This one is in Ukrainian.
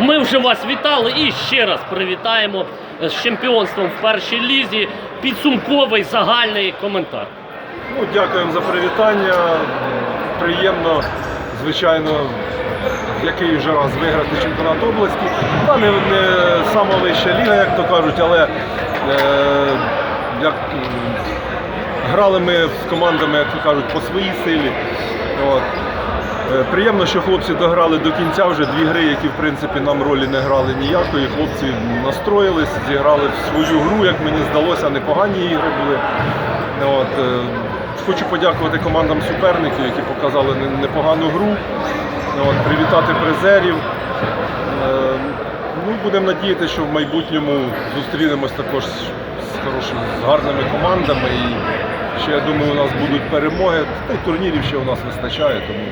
Ми вже вас вітали і ще раз привітаємо з чемпіонством в першій лізі. Підсумковий загальний коментар. Ну, дякуємо за привітання. Приємно, звичайно, який вже раз виграти чемпіонат області. Та не, не сама вища ліга, як то кажуть, але е, як, грали ми з командами, як то кажуть, по своїй силі. Е, Приємно, що хлопці дограли до кінця вже дві гри, які в принципі нам ролі не грали ніякої. Хлопці настроїлись, зіграли в свою гру, як мені здалося, непогані ігри були. От, е, хочу подякувати командам суперників, які показали непогану гру. От, привітати призерів. Е, Ну, будемо надіятися, що в майбутньому зустрінемось також з хорошими, з гарними командами. І ще я думаю, у нас будуть перемоги. Та й турнірів ще у нас вистачає, тому